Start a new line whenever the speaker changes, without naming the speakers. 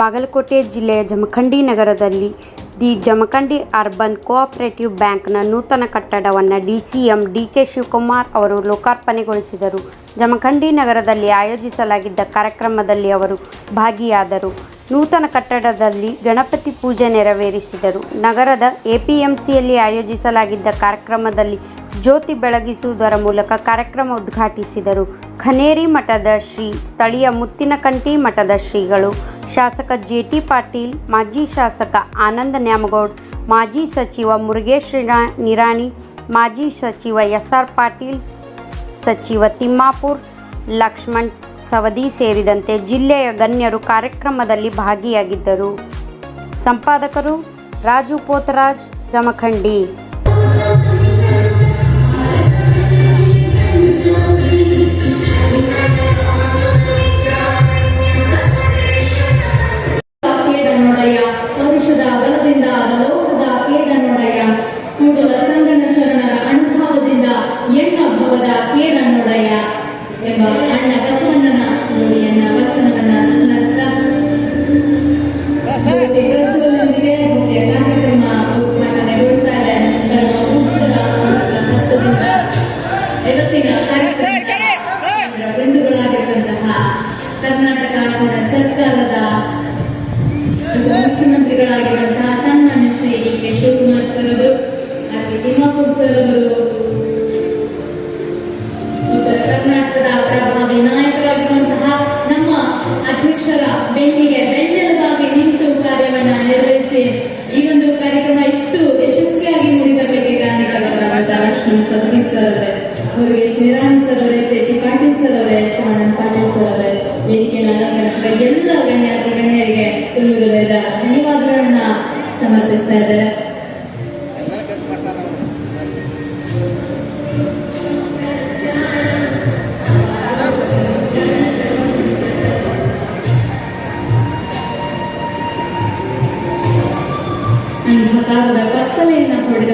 ಬಾಗಲಕೋಟೆ ಜಿಲ್ಲೆಯ ಜಮಖಂಡಿ ನಗರದಲ್ಲಿ the Jamkhandi urban cooperative ಬ್ಯಾಂಕ್ನ ನೂತನ ಕಟ್ಟಡವನ್ನು D C M D K Shivakumar ಅವರು ಲೋಕಾರ್ಪಣೆಗೊಳಿಸಿದರು. ಜಮಖಂಡಿ ನಗರದಲ್ಲಿ ಆಯೋಜಿಸಲಾಗಿದ್ದ ಕಾರ್ಯಕ್ರಮದಲ್ಲಿ ಅವರು ಭಾಗಿಯಾದರು. ನೂತನ ಕಟ್ಟಡದಲ್ಲಿ ಗಣಪತಿ ಪೂಜೆ ನೆರವೇರಿಸಿದರು. ನಗರದ ಎಪಿಎಂಸಿಯಲ್ಲಿ ಆಯೋಜಿಸಲಾಗಿದ್ದ ಕಾರ್ಯಕ್ರಮದಲ್ಲಿ ಜ್ಯೋತಿ ಬೆಳಗಿಸುವುದರ ಮೂಲಕ ಕಾರ್ಯಕ್ರಮ ಉದ್ಘಾಟಿಸಿದರು. ಖನೇರಿ ಮಠದ ಶ್ರೀ, ಸ್ಥಳೀಯ ಮುತ್ತಿನಕಂಟಿ ಮಠದ ಶ್ರೀಗಳು ಶಾಸಕ ಜೆ ಟಿ ಪಾಟೀಲ್, ಮಾಜಿ ಶಾಸಕ ಆನಂದ ನ್ಯಾಮಗೌಡ್, ಮಾಜಿ ಸಚಿವ ಮುರುಗೇಶ್ ನಿರಾಣಿ, ಮಾಜಿ ಸಚಿವ ಎಸ್ ಆರ್ ಪಾಟೀಲ್, ಸಚಿವ ತಿಮ್ಮಾಪುರ್, ಲಕ್ಷ್ಮಣ್ ಸವದಿ ಸೇರಿದಂತೆ ಜಿಲ್ಲೆಯ ಗಣ್ಯರು ಕಾರ್ಯಕ್ರಮದಲ್ಲಿ ಭಾಗಿಯಾಗಿದ್ದರು. ಸಂಪಾದಕರು ರಾಜು ಪೋತರಾಜ್, ಜಮಖಂಡಿ
ಕೇಂದ್ರ ಬಿಂದುಗಳಾಗಿರುವಂತಹ ಕರ್ನಾಟಕ ಸರ್ಕಾರದ ಮುಖ್ಯಮಂತ್ರಿಗಳಾಗಿರುವಂತಹ ಸನ್ಮಾನ್ಯ Shri D K. Shivakumar sir ಅವರು ಹಾಗೆ ತಿಮ್ಮಾಪುರ್ ಸರ್ ಅವರು ಉತ್ತರ ಕರ್ನಾಟಕದ ಪ್ರಭಾವಿ ನಾಯಕರಾಗಿರುವಂತಹ ನಮ್ಮ ಅಧ್ಯಕ್ಷರ ಬೆನ್ನಿಗೆ ಬೆನ್ನೆಲುಬಾಗಿ ನಿಂತು ಕಾರ್ಯವನ್ನ ನಿರ್ವಹಿಸಿ ನಿರಾಣಿ ಸರ್ ಅವರೇ ಟಿ ಪಾಟೀಲ್ ಸರ್ ಅವರೇ ಶಿವಾನಂದ್ ಪಾಟೀಲ್ ಸರ್ ಅವರೇ ವೇದಿಕೆಯನ್ನು ಅಲಂಕರಿಸಿದ ಎಲ್ಲ ಗಣ್ಯಾತ ಗಣ್ಯರಿಗೆ ತುಂಬ ಧನ್ಯವಾದಗಳನ್ನ ಸಮರ್ಪಿಸ್ತಾ ಇದ್ದಾರೆ ಅಂಧಕಾರದ ಹೊಡೆದವರು